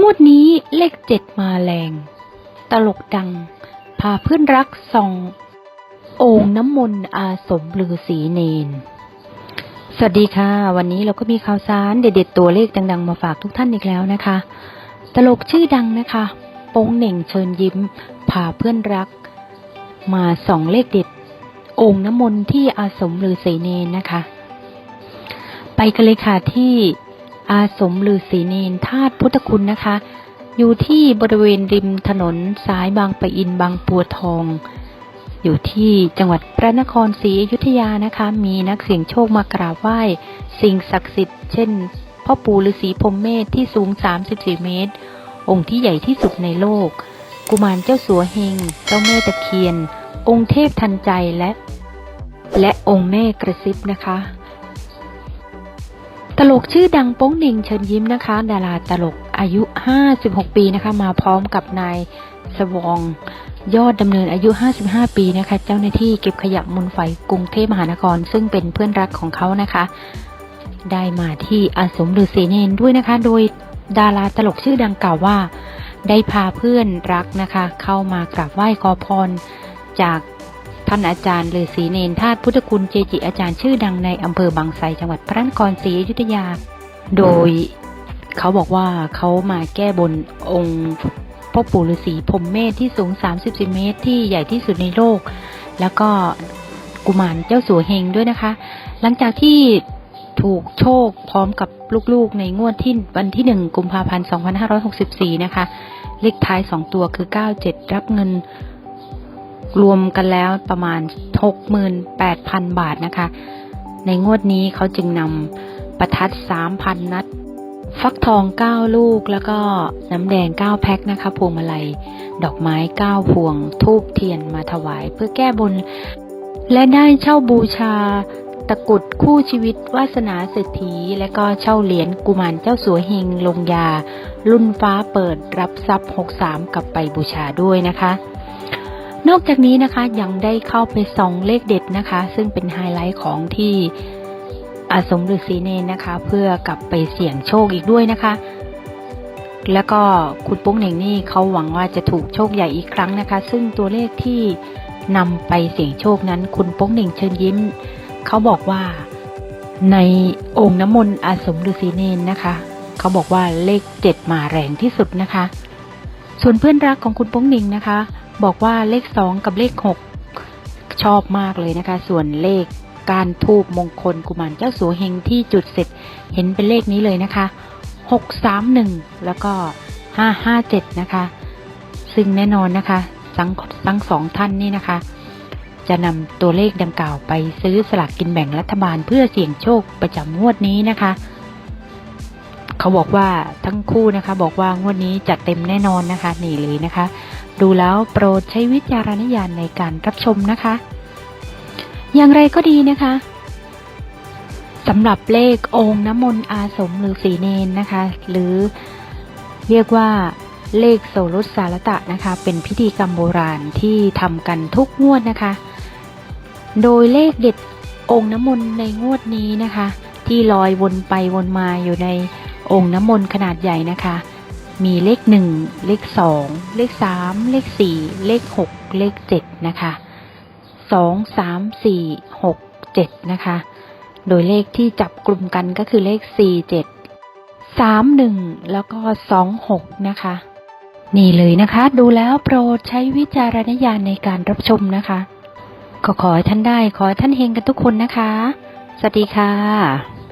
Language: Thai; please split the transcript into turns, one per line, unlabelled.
งวดนี้เลขเจ็ดมาแรง ตลกดัง พาเพื่อนรักส่อง โอ่งน้ำมนต์อาสมฤาษีเนน สวัสดีค่ะ วันนี้เราก็มีข่าวสารเด็ดๆตัวเลขดัง ๆ มาฝากทุกท่านอีกแล้วนะคะ ตลกชื่อดังนะคะ โป้งเหน่งเชิญยิ้ม พาเพื่อนรัก มาส่องเลขเด็ด โอ่งน้ำมนต์ที่อาสมฤาษีเนนนะคะ ไปกันเลยค่ะที่ อาสมฤาษีเนนธาตุพุทธคุณนะคะ อยู่ที่บริเวณริมถนนสายบางปะอินบางปัวทอง อยู่ที่จังหวัดพระนครศรีอยุธยานะคะ มีนักเสี่ยงโชคมากราบไหว้ สิ่งศักดิ์สิทธิ์เช่นพ่อปู่ฤาษีพรมเมธที่สูง 34 เมตร องค์ที่ใหญ่ที่สุดในโลก กุมารเจ้าสัวเฮง เจ้าแม่ตะเคียน องค์เทพทันใจและ และองค์แม่กระซิบนะคะ ตลกชื่อดังโป้งเหน่งเชิญยิ้มนะคะ ดาราตลกอายุ 56 ปีนะคะ มาพร้อมกับนายสวองยอดดำเนินอายุ 55 ปีนะคะ เจ้าหน้าที่เก็บขยะมูลไฟกรุงเทพมหานคร ซึ่งเป็นเพื่อนรักของเขานะคะ ได้มาที่อาสมฤาษีเนนด้วยนะคะ โดยดาราตลกชื่อดังกล่าวว่า ได้พาเพื่อนรักนะคะ เข้ามากราบไหว้ขอพรจาก ท่านอาจารย์ฤาษีเนนธาตุพุทธคุณเจจิอาจารย์ชื่อดังในอำเภอบางไทรจังหวัดพระนครศรีอยุธยา โดยเขาบอกว่าเขามาแก้บนองค์พ่อปู่ฤาษีพรมเมธที่สูง 30เมตร ที่ใหญ่ที่สุดในโลก แล้วก็กุมารเจ้าสัวเฮงด้วยนะคะ หลังจากที่ถูกโชคพร้อมกับลูกๆ ในงวดที่วันที่1กุมภาพันธ์ 2564 นะคะ เลขท้าย2ตัวคือ 97 รับเงิน รวมกันแล้วประมาณ 68,000 บาทนะคะ ในงวดนี้เขาจึงนำประทัด 3,000 นัด ฟักทอง 9 ลูกแล้วก็น้ำแดง 9 แพ็คนะคะพวงมาลัย ดอกไม้ 9 พวง ทูบเทียนมาถวายเพื่อแก้บน และได้เช่าบูชาตะกุดคู่ชีวิตวาสนาเศรษฐี และก็เช่าเหรียญกุมารเจ้าสัวเฮงลงยา รุ่นฟ้าเปิดรับทรัพย์ 63 กลับไปบูชาด้วยนะคะ นอกจากนี้นะคะยังได้เข้าไปส่องเลขเด็ดนะคะ ซึ่งเป็นไฮไลท์ของที่อาสมฤาษีเนนนะคะ เพื่อกลับไปเสี่ยงโชคอีกด้วยนะคะ แล้วก็คุณปุ้งเหน่งนี่เขาหวังว่าจะถูกโชคใหญ่อีกครั้งนะคะ ซึ่งตัวเลขที่นำไปเสี่ยงโชคนั้น คุณโป้งเหน่งเชิญยิ้มเขาบอกว่าในองค์น้ำมนต์อาสมฤาษีเนนนะคะเขาบอกว่าเลขเจ็ดมาแรงที่สุดนะคะ ส่วนเพื่อนรักของคุณป้งเหน่งนะคะ บอกว่าเลขสองกับเลขหกชอบมากเลยนะคะ ส่วนเลขการทูบมงคลกุมารเจ้าสัวเฮงที่จุดเสร็จเห็นเป็นเลขนี้เลยนะคะหกสามหนึ่งแล้วก็ห้าห้าเจ็ดนะคะ ซึ่งแน่นอนนะคะทั้งทั้งสองท่านนี่นะคะ จะนำตัวเลขดังกล่าวไปซื้อสลากกินแบ่งรัฐบาลเพื่อเสี่ยงโชคประจำงวดนี้นะคะ เขาบอกว่าทั้งคู่นะคะ บอกว่างวดนี้จัดเต็มแน่นอนนะคะ นี่เลยนะคะ ดูแล้วโปรดใช้วิจารณญาณในการรับชมนะคะ อย่างไรก็ดีนะคะสำหรับเลของค์น้ำมนต์อาสมหรือสีเนนนะคะ หรือเรียกว่าเลขโสรุสสารตะนะคะ เป็นพิธีกรรมโบราณที่ทำกันทุกงวดนะคะ โดยเลขเด็ดองค์น้ำมนต์ในงวดนี้นะคะ ที่ลอยวนไปวนมาอยู่ในองค์น้ำมนต์ขนาดใหญ่นะคะ มีเลขหนึ่งเลขสองเลขสามเลขสี่เลขหกเลขเจ็ดนะคะสองสามสี่หกเจ็ดนะคะ โดยเลขที่จับกลุ่มกันก็คือเลขสี่เจ็ดสามหนึ่งแล้วก็สองหกนะคะ นี่เลยนะคะ ดูแล้วโปรดใช้วิจารณญาณในการรับชมนะคะ ก็ขอให้ท่านได้ขอให้ท่านเฮงกันทุกคนนะคะ สวัสดีค่ะ